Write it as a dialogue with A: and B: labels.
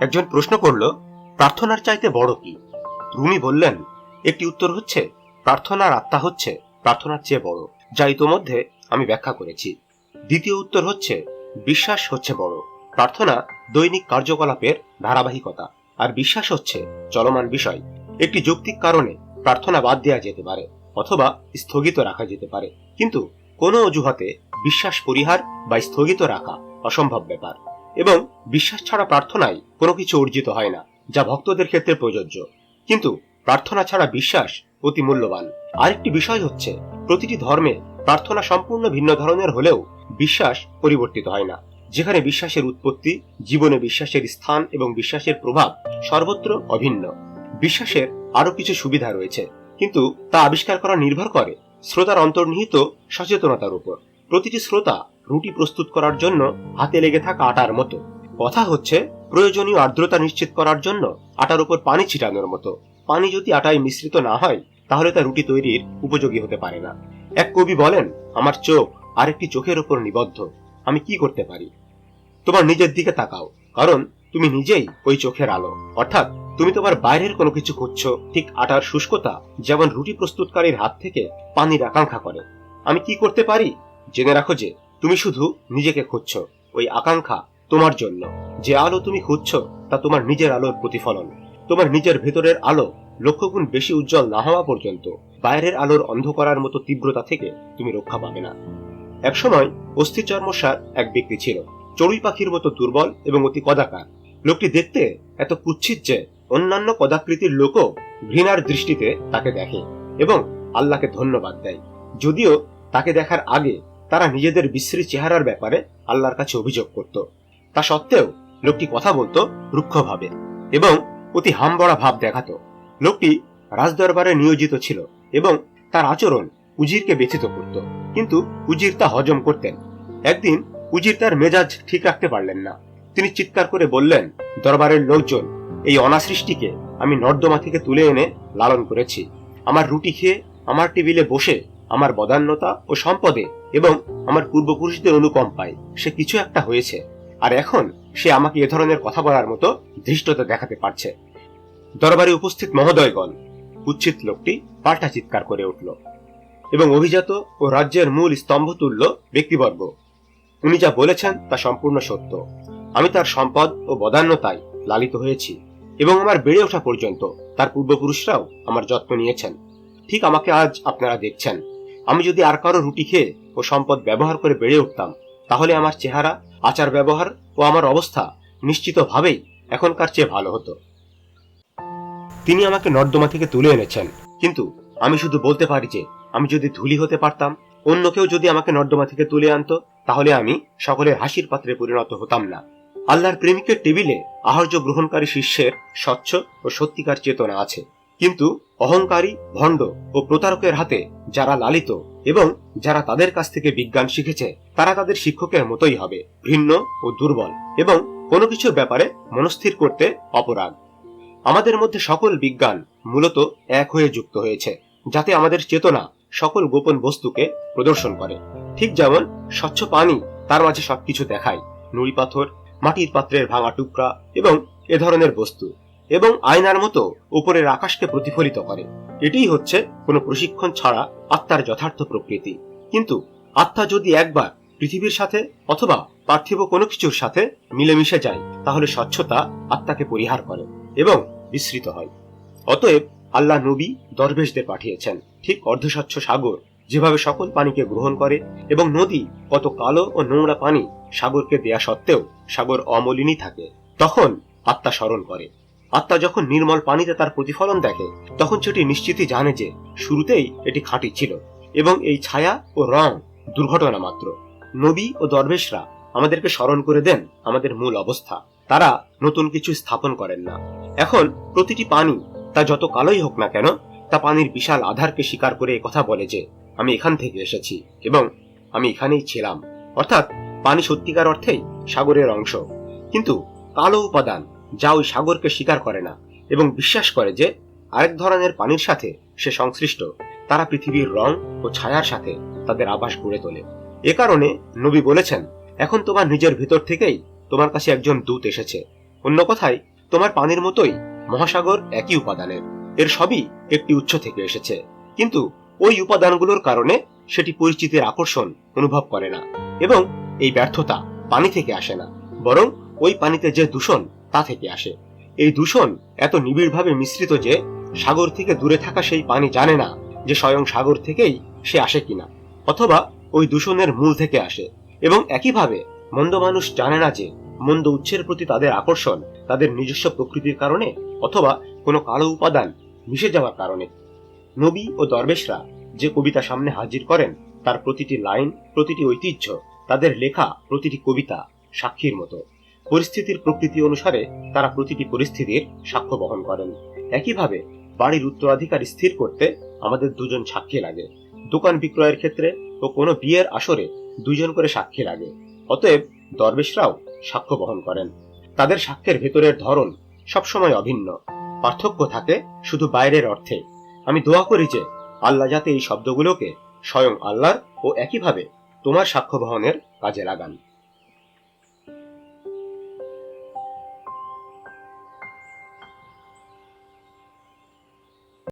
A: একজন প্রশ্ন করল, প্রার্থনার চাইতে বড় কি? রুমি বললেন, একটি উত্তর হচ্ছে, প্রার্থনার আত্মা হচ্ছে প্রার্থনার চেয়ে বড়, যা ইতোমধ্যে আমি ব্যাখ্যা করেছি। দ্বিতীয় উত্তর হচ্ছে, বিশ্বাস হচ্ছে বড়। প্রার্থনা দৈনিক কার্যকলাপের ধারাবাহিকতা, আর বিশ্বাস হচ্ছে চলমান বিষয়। একটি যৌক্তিক কারণে প্রার্থনা বাদ দেওয়া যেতে পারে, অথবা স্থগিত রাখা যেতে পারে। কিন্তু কোনো অজুহাতে বিশ্বাস পরিহার বা স্থগিত রাখা অসম্ভব ব্যাপার। এবং বিশ্বাস ছাড়া প্রার্থনায় কোনো কিছু অর্জিত হয় না, যা ভক্তদের ক্ষেত্রে প্রযোজ্য। কিন্তু প্রার্থনা ছাড়া বিশ্বাস অতি মূল্যবান। আরেকটি বিষয় হচ্ছে, প্রতিটি ধর্মে প্রার্থনা সম্পূর্ণ ভিন্ন ধরনের হলেও বিশ্বাস পরিবর্তিত হয় না। যেখানে বিশ্বাসের উৎপত্তি, জীবনে বিশ্বাসের স্থান এবং বিশ্বাসের প্রভাব সর্বত্র অভিন্ন। বিশ্বাসের আরও কিছু সুবিধা রয়েছে, কিন্তু তা আবিষ্কার করা নির্ভর করে শ্রোতার অন্তর্নিহিত সচেতনতার উপর। প্রতিটি শ্রোতা রুটি প্রস্তুত করার জন্য হাতে লেগে থাকা আটার মতো। কথা হচ্ছে, প্রয়োজনীয় আর্দ্রতা নিশ্চিত করার জন্য আটার উপর পানি ছিটানোর মতো। পানি যদি আটায় মিশ্রিত না হয়, তাহলে তা রুটি তৈরির উপযোগী হতে পারে না। এক কবি বলেন, আমার চোখ আরেকটি চোখের উপর নিবদ্ধ। আমি কি করতে পারি? তোমার নিজের দিকে তাকাও, কারণ তুমি নিজেই ওই চোখের আলো। অর্থাৎ তুমি তোমার বাইরের কোনো কিছু খুঁজছো, ঠিক আটার শুষ্কতা যেমন রুটি প্রস্তুতকারীর হাত থেকে পানির আকাঙ্ক্ষা করে। আমি কি করতে পারি? জেনে রাখো যে তুমি শুধু নিজেকে খুঁজছো, ওই আকাঙ্ক্ষা তোমার জন্য। যে আলো তুমি খুঁজছো, তা তোমার নিজের আলোর প্রতিফলন। তোমার নিজের ভেতরের আলো লক্ষ্যগুণ বেশি উজ্জ্বল না হওয়া পর্যন্ত বাইরের আলোর অন্ধকারার মতো তীব্রতা থেকে তুমি রক্ষা পাবে না। একসময় অস্থিচর্মসার এক ব্যক্তি ছিল। চড়ুই পাখির মতো দুর্বল এবং অতি কদাকার। লোকটি দেখতে এত কুচ্ছিত যে অন্যান্য কদাকৃতির লোকও ঘৃণার দৃষ্টিতে তাকে দেখে এবং আল্লাহকে ধন্যবাদ দেয়। যদিও তাকে দেখার আগে তারা নিজেদের বিশ্রী চেহারার ব্যাপারে আল্লাহর কাছে অভিযোগ করত। তা সত্ত্বেও লোকটি কথা বলতো রুক্ষভাবে এবং অতি হামবড়া ভাব দেখাতো। লোকটি রাজদরবারে নিয়োজিত ছিল এবং তার আচরণ উজিরকে ব্যথিত করত। কিন্তু উজির তা হজম করতেন। একদিন উজির তার মেজাজ ঠিক রাখতে পারলেন না। তিনি চিৎকার করে বললেন, দরবারের লোকজন, এই অনাসৃষ্টিকে আমি নর্দমা থেকে তুলে এনে লালন করেছি। আমার রুটি খেয়ে, আমার টেবিলে বসে, আমার বদান্যতা ও সম্পদে এবং আমার পূর্বপুরুষদের অনুকম্পায় সে কিছু একটা হয়েছে, আর এখন সে আমাকে এ ধরনের কথা বলার মতো ধৃষ্টতা দেখাতে পারছে। দরবারে উপস্থিত মহোদয়গণ, কুচ্ছিত লোকটি পাল্টা চিৎকার করে উঠল এবং অভিজাত ও রাজ্যের মূল স্তম্ভ স্তম্ভতুল্য ব্যক্তিবর্গ। উনি যা বলেছেন তা সম্পূর্ণ সত্য। আমি তার সম্পদ ও বদান্যতায় লালিত হয়েছি এবং আমার বেড়ে ওঠা পর্যন্ত তার পূর্বপুরুষরাও আমার যত্ন নিয়েছেন। ঠিক আমাকে আজ আপনারা দেখছেন। আমি যদি আর কারও রুটি খেয়ে ও সম্পদ ব্যবহার করে বেড়ে উঠতাম, তাহলে আমার চেহারা, আচার ব্যবহার ও আমার অবস্থা নিশ্চিতভাবেই এখনকার চেয়ে ভালো হতো। তিনি আমাকে নর্দমা থেকে তুলে এনেছেন, কিন্তু আমি শুধু বলতে পারি যে, আমি যদি ধুলি হতে পারতাম, অন্য কেউ যদি আমাকে নর্দমা থেকে তুলে আনতো, তাহলে আমি সকলের হাসির পাত্রে পরিণত হতাম না। আল্লাহর প্রেমিকের টেবিলে আহার্য গ্রহণকারী শিষ্যের স্বচ্ছ ও সত্যিকার চেতনা আছে, কিন্তু অহংকারী, ভণ্ড ও প্রতারকের হাতে যারা লালিত এবং যারা তাদের কাছ থেকে বিজ্ঞান শিখেছে, তারা তাদের শিক্ষকের মতোই হবে, ভিন্ন ও দুর্বল এবং কোনো কিছুর ব্যাপারে মনস্থির করতে অপরাগ আমাদের মধ্যে সকল বিজ্ঞান মূলত এক হয়ে যুক্ত হয়েছে, যাতে আমাদের চেতনা সকল গোপন বস্তুকে প্রদর্শন করে। ঠিক যেমন স্বচ্ছ পানি তার মাঝে সবকিছু দেখায়, নুড়ি পাথর, মাটির পাত্রের ভাঙা টুকরা এবং এ ধরনের বস্তু। এবং আয়নার মতো উপরের আকাশকে প্রতিফলিত করে। এটিই হচ্ছে কোনো প্রশিক্ষণ ছাড়া আত্মার যথার্থ প্রকৃতি। কিন্তু আত্মা যদি একবার পৃথিবীর সাথে অথবা পার্থিব কোনো কিছুর সাথে মিলেমিশে যায়, তাহলে স্বচ্ছতা আত্মাকে পরিহার করে এবং বিস্মৃত হয়। অতএব আল্লাহ নবী দরবেশদের পাঠিয়েছেন, ঠিক অর্ধস্বচ্ছ সাগর, যেভাবে সকল পানিকে গ্রহণ করে এবং নদী কত কালো ও নোংরা পানি সাগরকে দেয়া সত্ত্বেও সাগর অমলিনী থাকে। তখন আত্মা স্মরণ করে। আত্মা যখন নির্মল পানিতে তার প্রতিফলন দেখে, তখন সেটি নিশ্চিতই জানে যে শুরুতেই এটি খাঁটি ছিল এবং এই ছায়া ও রং দুর্ঘটনা মাত্র। নবী ও দরবেশরা আমাদেরকে স্মরণ করে দেন আমাদের মূল অবস্থা। তারা নতুন কিছু স্থাপন করেন না। এখন প্রতিটি পানি, তা যত কালোই হোক না কেন, তা পানির বিশাল আধারকে স্বীকার করে কথা বলে যে, আমি এখান থেকে এসেছি এবং আমি এখানেই ছিলাম। অর্থাৎ পানি সত্যিকার অর্থেই সাগরের অংশ। কিন্তু কালো উপাদান যা ওই সাগরকে স্বীকার করে না, এবং বিশ্বাস করে যে আরেক ধরনের পানির সাথে সে সংশ্লিষ্ট। তারা পৃথিবীর রং ও ছায়ার সাথে তাদের আবাস গড়ে তোলে। এ কারণে নবী বলেছেন, এখন তোমার নিজের ভিতর থেকেই তোমার কাছে একজন দূত এসেছে। অন্য কথায়, তোমার পানির মতোই মহাসাগর একই উপাদানের। এর সবই একটি উৎস থেকে এসেছে। কিন্তু ওই উপাদানগুলোর কারণে সেটি পরিচিতির আকর্ষণ অনুভব করে না, এবং এই ব্যর্থতা পানি থেকে আসে না। বরং ওই পানিতে যে দূষণ তা থেকে আসে। এই দূষণ এত নিবিড়ভাবে মিশ্রিত যে সাগর থেকে দূরে থাকা সেই পানি জানে না যে স্বয়ং সাগর থেকেই সে আসে কিনা, অথবা ওই দূষণের মূল থেকে আসে। এবং একইভাবে মন্দ মানুষ জানে না যে মন্দ উৎসের প্রতি তাদের আকর্ষণ তাদের নিজস্ব প্রকৃতির কারণে অথবা কোনো কালো উপাদান মিশে যাওয়ার কারণে। নবী ও দরবেশরা যে কবিতা সামনে হাজির করেন, তার প্রতিটি লাইন, প্রতিটি ঐতিহ্য, তাদের লেখা, প্রতিটি কবিতা সাক্ষীর মতো। পরিস্থিতির প্রকৃতি অনুসারে তারা প্রতিটি পরিস্থিতির সাক্ষ্য বহন করেন। একইভাবে বাড়ির উত্তরাধিকার স্থির করতে আমাদের দুজন সাক্ষী লাগে। দোকান বিক্রয়ের ক্ষেত্রে ও কোনো বিয়ের আসরে দুজন করে সাক্ষী লাগে। অতএব দরবেশরাও সাক্ষ্য বহন করেন। তাদের সাক্ষ্যের ভেতরের ধরন সবসময় অভিন্ন। পার্থক্য থাকে শুধু বাইরের অর্থে। আমি দোয়া করি যে আল্লাহ যাতে এই শব্দগুলোকে স্বয়ং আল্লাহর ও একইভাবে তোমার সাক্ষ্য বহনের কাজে লাগান।